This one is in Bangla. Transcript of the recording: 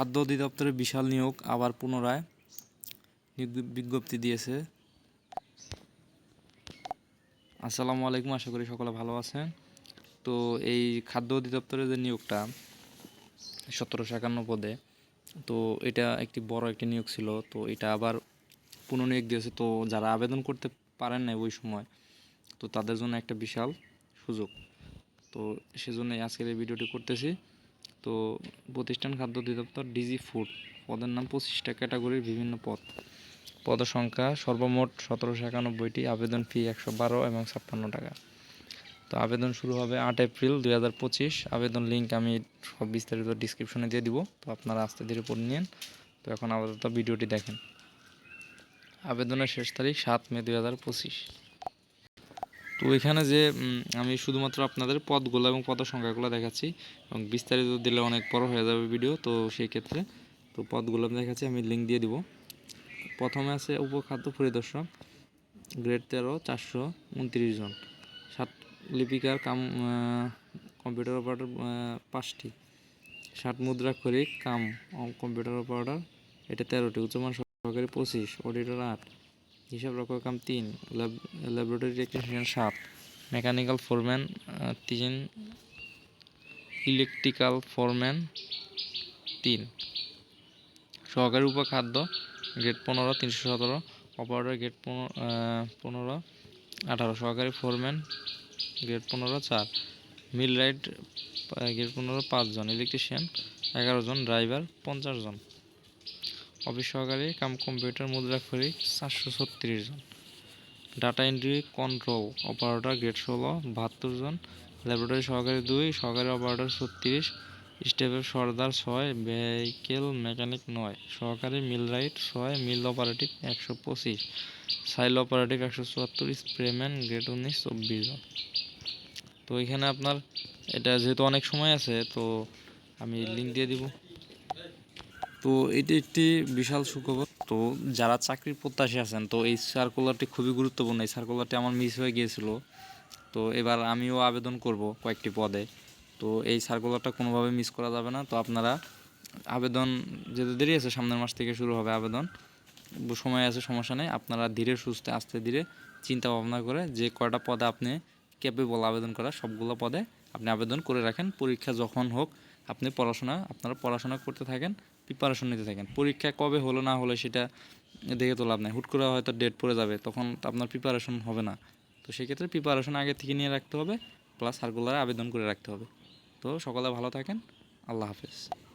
খাদ্য অধিদপ্তরের বিশাল নিয়োগ আবার পুনরায় বিজ্ঞপ্তি দিয়েছে। আসসালামু আলাইকুম, আশা করি সকলে ভালো আছেন। তো এই খাদ্য অধিদপ্তরের যে নিয়োগটা, সতেরোশো একান্ন পদে, তো এটা একটি বড় একটি নিয়োগ ছিল। তো এটা আবার পুনর্নিয়োগ দিয়েছে। তো যারা আবেদন করতে পারেন না ওই সময়, তো তাদের জন্য একটা বিশাল সুযোগ। তো সেজন্যই আজকের এই ভিডিওটি করতেছি। তো প্রতিষ্ঠান খাদ্য অধিদপ্তর ডিজি ফুড, পদের নাম পঁচিশটা ক্যাটাগরির বিভিন্ন পদ। পদ সংখ্যা সর্বমোট সতেরোশো একানব্বইটি, আবেদন ফি একশো বারো এবং ছাপ্পান্ন টাকা। তো আবেদন শুরু হবে আট এপ্রিল দুই হাজার পঁচিশ। আবেদন লিঙ্ক আমি সব বিস্তারিত ডিসক্রিপশনে দিয়ে দিব, তো আপনারা আস্তে ধীরে পড়ে নিন। তো এখন আপাতত ভিডিওটি দেখেন। আবেদনের শেষ তারিখ সাত মে দুই হাজার পঁচিশ। তো এখানে যে আমি শুধুমাত্র আপনাদের পদগুলো এবং পদ সংখ্যাগুলো দেখাচ্ছি এবং বিস্তারিত দিলে অনেক বড় হয়ে যাবে ভিডিও তো সেই ক্ষেত্রে তো পদগুলো আমি দেখাচ্ছি, আমি লিঙ্ক দিয়ে দিব। প্রথমে আছে উপখাদ্য পরিদর্শক গ্রেড তেরো, চারশো উনত্রিশ জন। সাত লিপিকার কাম কম্পিউটার অপারেটর পাঁচটি। ষাট মুদ্রাক্ষরিক কাম কম্পিউটার অপারেটর এটা তেরোটি, উচ্চমান সহকারী পঁচিশ অডিটর আট। হিসাব রক্ষক কাম তিন, ল্যাব, ল্যাবরেটরি টেকনিশিয়ান সাত, মেকানিক্যাল ফোরম্যান তিন, ইলেকট্রিক্যাল ফোরম্যান তিন। সহকারী উপখাদ্য, গ্রেড পনেরো, তিনশো সতেরো, অপারেটর গ্রেড পনেরো আঠারো, সহকারী ফোরম্যান গ্রেড পনেরো, চার। মিল রাইট গ্রেড পনেরো পাঁচজন ইলেকট্রিশিয়ান, এগারো জন, ড্রাইভার, পঞ্চাশ জন। অফিস সহকারী কাম কম্পিউটার মুদ্রাক্ষরিক চারশো ছত্রিশ জন। Data entry control operator grade ষোলো, বাহাত্তর জন। ল্যাবরেটরি সহকারী দুই, সহকারী অপারেটর ছত্রিশ স্টেপের সর্দার ছয়, ভেহিকেল মেকানিক নয়, সহকারী মিল রাইট ছয়, মিল অপারেটিভ একশো পঁচিশ, সাইল অপারেটিভ একশো চুয়াত্তর, স্প্রেম্যান গ্রেড উনিশ, চব্বিশ জন। তো এখানে আপনার, এটা যেহেতু অনেক সময় আছে, তো আমি লিঙ্ক দিয়ে দিব। তো এটি একটি বিশাল সুখবর। তো যারা চাকরির প্রত্যাশী আছেন, তো এই সার্কুলারটি খুবই গুরুত্বপূর্ণ। এই সার্কুলারটি আমার মিস হয়ে গিয়েছিল। তো এবার আমিও আবেদন করব কয়েকটি পদে। তো এই সার্কুলারটা কোনোভাবে মিস করা যাবে না। তো আপনারা আবেদন, যেহেতু দেরি আছে, সামনের মাস থেকে শুরু হবে আবেদন। সময় আছে, সমস্যা নেই। আপনারা ধীরে সুস্থে, আস্তে ধীরে চিন্তা ভাবনা করে যে কয়টা পদে আপনি ক্যাপেবল আবেদন করা, সবগুলো পদে আপনি আবেদন করে রাখেন। পরীক্ষা যখন হোক আপনি পড়াশোনা, আপনারা পড়াশোনা করতে থাকেন প্রিপারেশন নিতে থাকেন। পরীক্ষা কবে হলো না হলো সেটা দেখে তো লাভ নাই। হুট করে হয়তো ডেট পড়ে যাবে, তখন আপনার প্রিপারেশন হবে না। তো সেক্ষেত্রে প্রিপারেশন আগে থেকে নিয়ে রাখতে হবে প্লাস সার্কুলারে আবেদন করে রাখতে হবে। তো সকলে ভালো থাকেন, আল্লাহ হাফেজ।